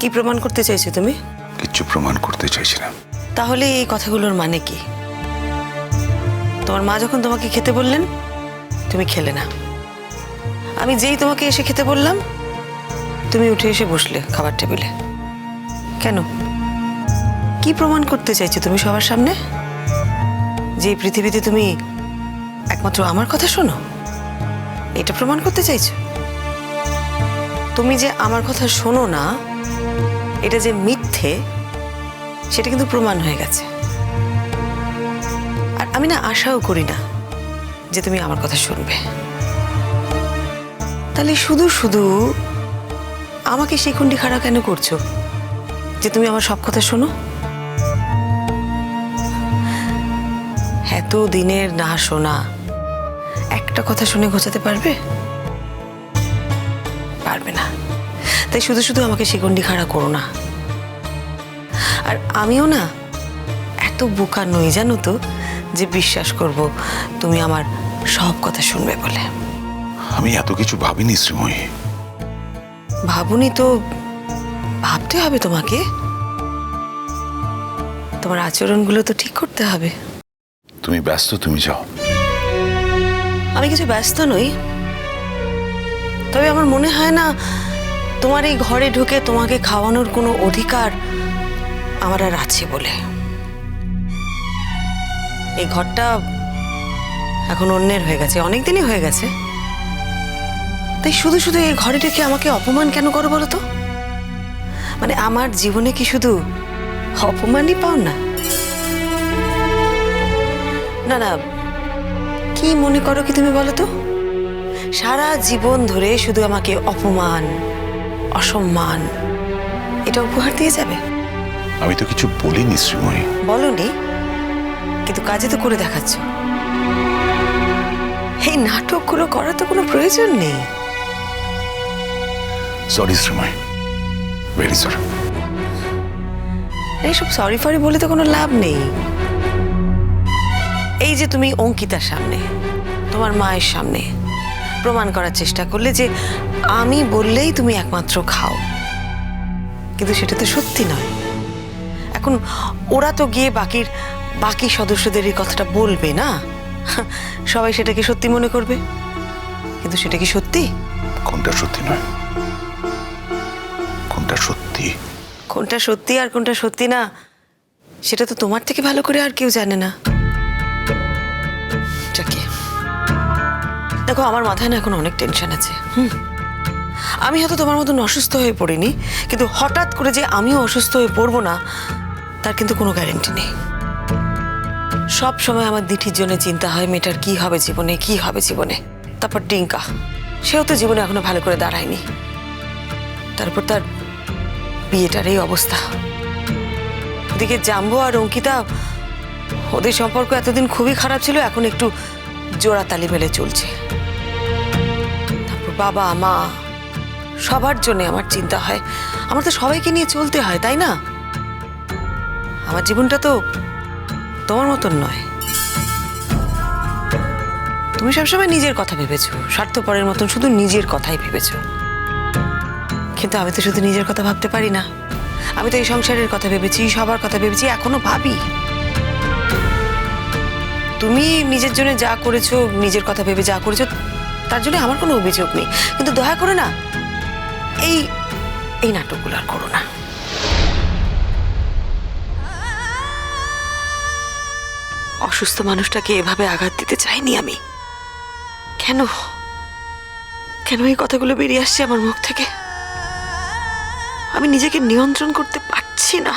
কি প্রমাণ করতে চাইছো তুমি? কিচ্ছু প্রমাণ করতে চাইছি না তাহলে এই কথাগুলোর মানে কি? তোমার মা যখন তোমাকে খেতে বললেন তুমি খেলে না। আমি যেই তোমাকে এসে খেতে বললাম তুমি উঠে এসে বসলে খাবার টেবিলে। কেন? কি প্রমাণ করতে চাইছো তুমি সবার সামনে? যে পৃথিবীতে তুমি একমাত্র আমার কথা শোনো এটা প্রমাণ করতে চাইছো? তুমি যে আমার কথা শোনো না এটা যে মিথ্যে, সেটা কিন্তু প্রমাণ হয়ে গেছে। আর আমি না আশাও করি না যে তুমি আমার কথা শুনবে। তাহলে শুধু শুধু আমাকে শিখুন্ডি খাড়া কেন করছ? যে তুমি আমার সব কথা শোনো? এত দিনের না শোনা, একটা কথা শুনে ঘোচাতে পারবে? পারবে না। তাই শুধু শুধু আমাকে সেই শিকন্ডি খাড়া করো না। আর আমিও না এত বোকা নই জানো তো যে বিশ্বাস করব তুমি আমার সব কথা শুনবে বলে। আমি এত কিছু ভাবিনি শ্রীময়ী। ভাবুনি তো ভাবতে হবে তোমাকে। তোমার আচরণগুলো তো ঠিক করতে হবে। তুমি ব্যস্ত তুমি যাও। আমি কিছু ব্যস্ত নই। তবে আমার মনে হয় না তোমার এই ঘরে ঢুকে তোমাকে খাওয়ানোর কোনো অধিকার আমার আর আছে বলে। এই ঘরটা এখন অন্যের হয়ে গেছে অনেক দিনই হয়ে গেছে। তাই শুধু শুধু এই ঘরে ঢুকে আমাকে অপমান কেন করো বলো তো? মানে আমার জীবনে কি শুধু অপমানই পাও না? না না, কি মনে করো কি তুমি বলো তো? সারা জীবন ধরে শুধু আমাকে অপমান, অসম্মান, এটা উপহার দিয়ে যাবে? আমি তো কিছু বলিনি শ্রীময়ী। বলনি কিন্তু কাজে তো করে দেখাচ্ছ। এই নাটকগুলো করার তো কোনো প্রয়োজন নেই। সরি শ্রীময়ী। ভেরি সরি এইসব সরি ফরি বলে তো কোনো লাভ নেই। এই যে তুমি অঙ্কিতার সামনে তোমার মায়ের সামনে প্রমাণ করার চেষ্টা করলে যে আমি বললেই তুমি একমাত্র খাও। কিন্তু সেটা তো সত্যি নয়। এখন ওরা তো গিয়ে বাকির বাকি সদস্যদের এই কথাটা বলবে না? সবাই সেটাকে সত্যি মনে করবে? কিন্তু সেটা কি সত্যি? কোনটা সত্যি নয়? কোনটা সত্যি? কোনটা সত্যি আর কোনটা সত্যি না সেটা তো তোমার থেকে ভালো করে আর কেউ জানে না। দেখো আমার মাথায় না এখন অনেক টেনশন আছে হুম। আমি হয়তো তোমার মতন অসুস্থ হয়ে পড়িনি কিন্তু হঠাৎ করে যে আমিও অসুস্থ হয়ে পড়ব না তার কিন্তু কোনো গ্যারেন্টি নেই। সব সময় আমার দিঠির জন্য চিন্তা হয়, মেয়েটার কি হবে জীবনে, কি হবে জীবনে। তারপর টিঙ্কা, সেও তো জীবনে এখনও ভালো করে দাঁড়ায়নি। তারপর তার বিয়েটার এই অবস্থা। ওদিকে জাম্বো আর অঙ্কিতা, ওদের সম্পর্ক এতদিন খুবই খারাপ ছিল, এখন একটু জোড়া তালি মেলে চলছে। তারপর বাবা, মা, সবার জন্য আমার চিন্তা হয়। আমার তো সবাইকে নিয়ে চলতে হয়, তাই না? আমার জীবনটা তো তোমার মতন নয়। তুমি সবসময় নিজের কথা ভেবেছো, স্বার্থপরের মতন শুধু নিজের কথাই ভেবেছো। কিন্তু আমি তো শুধু নিজের কথা ভাবতে পারি না। আমি তো এই সংসারের কথা ভেবেছি, সবার কথা ভেবেছি, এখনও ভাবি। তুমি নিজের জন্য যা করেছ, নিজের কথা ভেবে যা করেছ, তার জন্য আমার কোনো অভিযোগ নেই। কিন্তু দয়া করে না, এই এই নাটকগুলো আর করো না। অসুস্থ মানুষটাকে এভাবে আঘাত দিতে চাইনি আমি। কেন? কেন এই কথাগুলো বেরিয়ে আসছে আমার মুখ থেকে? আমি নিজেকে নিয়ন্ত্রণ করতে পারছি না।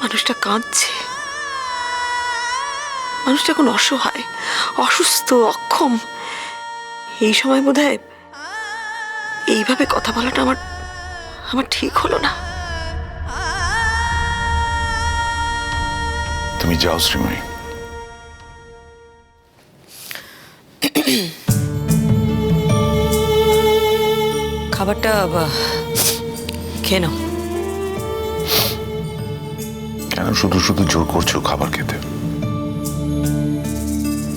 মানুষটা কাঁদছে। মানুষটা এখন অসহায়, অসুস্থ, অক্ষম। এই সময় বোধ এইভাবে কথা বলাটা আমার আমার ঠিক হলো না। তুমি যাও শ্রীময়ী খাবারটা খেয়ে নাও। কেন শুধু শুধু জোর করছ খাবার খেতে?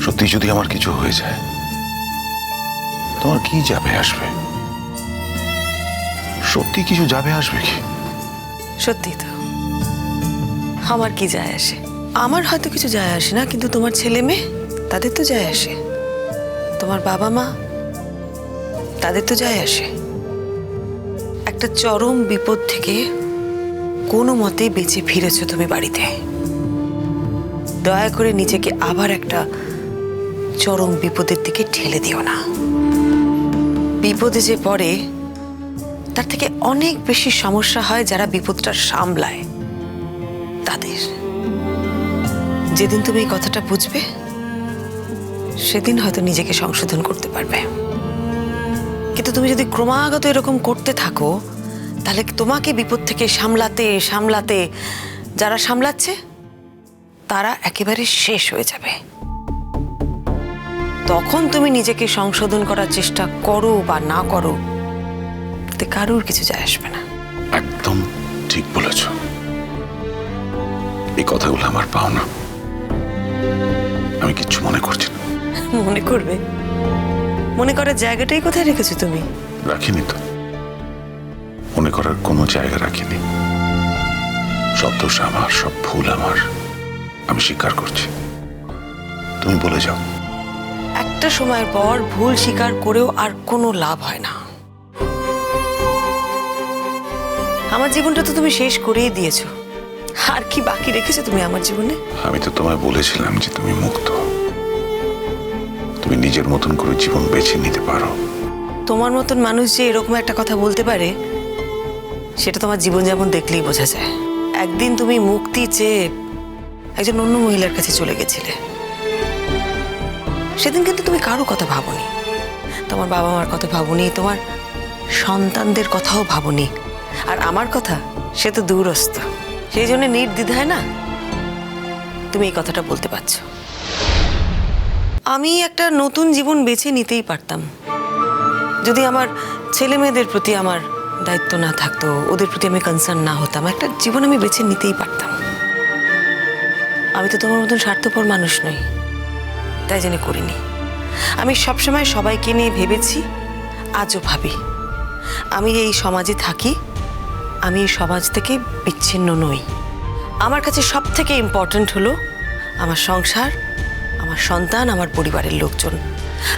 সত্যি যদি আমার কিছু হয়ে যায় তোমার কি যাবে আসবে? সত্যি কিছু যাবে আসবে কি? সত্যি তো আমার কি যায় আসে? আমার হয়তো কিছু যায় আসে না, কিন্তু তোমার ছেলে মেয়ে, তাদের তো যায় আসে। তোমার বাবা মা, তাদের তো যায় আসে। একটা চরম বিপদ থেকে কোনো মতে বেঁচে ফিরেছো তুমি বাড়িতে। দয়া করে নিজেকে আবার একটা চরম বিপদের দিকে ঠেলে দিও না। বিপদে যে পড়ে, তার থেকে অনেক বেশি সমস্যা হয় যারা বিপদটা সামলায় তাদের। যেদিন তুমি এই কথাটা বুঝবে, সেদিন হয়তো নিজেকে সংশোধন করতে পারবে। কিন্তু তুমি যদি ক্রমাগত এরকম করতে থাকো, তাহলে তোমাকে বিপদ থেকে সামলাতে সামলাতে যারা সামলাচ্ছে, তারা একেবারে শেষ হয়ে যাবে। তখন তুমি নিজেকে সংশোধন করার চেষ্টা করো বা না করো তাতে কারোর কিছু যায় আসবে না। একদম ঠিক বলেছ। এই কথাগুলো আমার পাওনা। আমি কিচ্ছু মনে করছি না। মনে করবে? মনে করার জায়গাটাই কোথায় রেখেছো তুমি? রাখিনি তো। মনে করার কোনো জায়গা রাখিনি। সব দোষ আমার সব ভুল আমার। আমি স্বীকার করছি। তুমি বলে যাও। একটা সময়ের পর ভুল স্বীকার করেও আর কোনো লাভ হয় না। আমার জীবনটা তো তুমি শেষ করেই দিয়েছ। আর কি বাকি রেখেছো তুমি আমার জীবনে? আমি তো তোমায় বলেছিলাম যে তুমি মুক্ত। তুমি নিজের মতন করে জীবন বেছে নিতে পারো। তোমার মতন মানুষ যে এরকম একটা কথা বলতে পারে সেটা তোমার জীবনযাপন দেখলেই বোঝা যায়। একদিন তুমি মুক্তি চেয়ে একজন অন্য মহিলার কাছে চলে গেছিলে। সেদিন কিন্তু তুমি কারও কথা ভাবনি। তোমার বাবা মার কথা ভাবনি তোমার সন্তানদের কথাও ভাবনি। আর আমার কথা সে তো দূরস্থ। সেই জন্য নির্দ্বিধায় না? তুমি এই কথাটা বলতে পারছ। আমি একটা নতুন জীবন বেছে নিতেই পারতাম। যদি আমার ছেলে মেয়েদের প্রতি আমার দায়িত্ব না থাকতো, ওদের প্রতি আমি কনসার্ন না হতাম, একটা জীবন আমি বেছে নিতেই পারতাম। আমি তো তোমার মতন স্বার্থপর মানুষ নই, তাই জেনে করিনি। আমি সবসময় সবাইকে নিয়ে ভেবেছি, আজও ভাবি, আমি এই সমাজে থাকি আমি এই সমাজ থেকে বিচ্ছিন্ন নই। আমার কাছে সব থেকে ইম্পর্ট্যান্ট হলো আমার সংসার, আমার সন্তান, আমার পরিবারের লোকজন।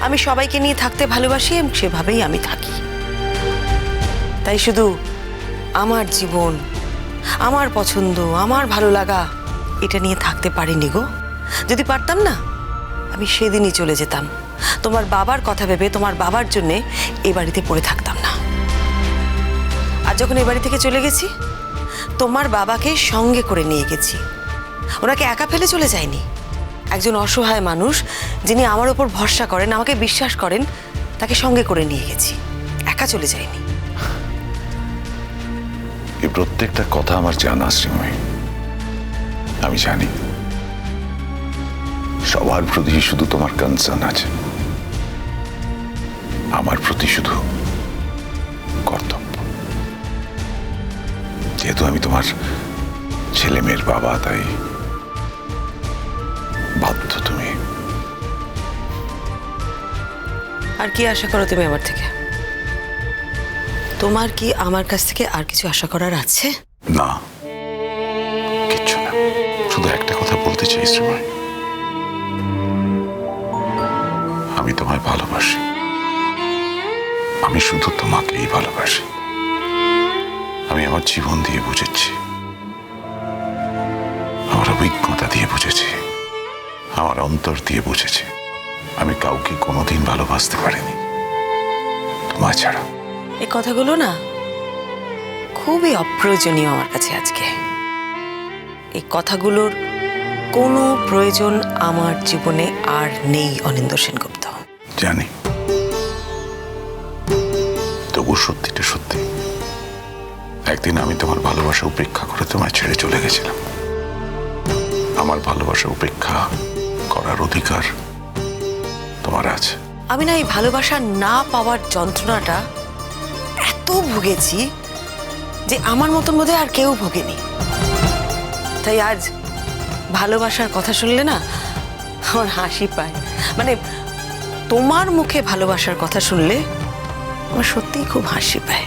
আমি সবাইকে নিয়ে থাকতে ভালোবাসি এবং সেভাবেই আমি থাকি। তাই শুধু আমার জীবন, আমার পছন্দ, আমার ভালো লাগা, এটা নিয়ে থাকতে পারিনি গো। যদি পারতাম না, আমি সেদিনই চলে যেতাম। তোমার বাবার কথা ভেবে, তোমার বাবার জন্যে এ বাড়িতে পড়ে থাকতাম না। যখন এ বাড়ি থেকে চলে গেছি, তোমার বাবাকে সঙ্গে করে নিয়ে গেছি। ওনাকে একা ফেলে চলে যায়নি। একজন অসহায় মানুষ, যিনি আমার ওপর ভরসা করেন, আমাকে বিশ্বাস করেন, তাকে সঙ্গে করে নিয়ে গেছি। একা চলে যায়নি। এই প্রত্যেকটা কথা আমার জানা শ্রীময়ী আমি জানি। সবার প্রতি শুধু তোমার কনসার্ন আছে। আমার প্রতি শুধু যেহেতু আমি তোমার ছেলে মেয়ের বাবা তাই বাধ্য তুমি। আর কি আশা করো তুমি আমার থেকে? তোমার কি আমার কাছ থেকে আর কিছু আশা করার আছে? না কিচ্ছু না। শুধু একটা কথা বলতে চাই শ্রীময়। আমি তোমায় ভালোবাসি। আমি শুধু তোমাকেই ভালোবাসি। আমি আমার জীবন দিয়ে বুঝেছি। আমার অভিজ্ঞতা দিয়ে বুঝেছি। আমার অন্তর দিয়ে বুঝেছি। আমি কাউকে কোনোদিন ভালোবাসতে পারিনি। তোমায় ছাড়া। এই কথাগুলো না খুবই অপ্রয়োজনীয় আমার কাছে আজকে। এই কথাগুলোর কোনো প্রয়োজন আমার জীবনে আর নেই অনিন্দ সেনগুপ্ত। জানি। তবু সত্যিটা সত্যি। একদিন আমি তোমার ভালোবাসা উপেক্ষা করে তোমায় ছেড়ে চলে গেছিলাম। আমার ভালোবাসা উপেক্ষা করার অধিকার তোমার আছে। আমি না এই ভালোবাসা না পাওয়ার যন্ত্রণাটা এত ভুগেছি যে আমার মতন বোধহয় আর কেউ ভোগেনি। তাই আজ ভালোবাসার কথা শুনলে না আমার হাসি পায়। মানে তোমার মুখে ভালোবাসার কথা শুনলে আমার সত্যিই খুব হাসি পায়।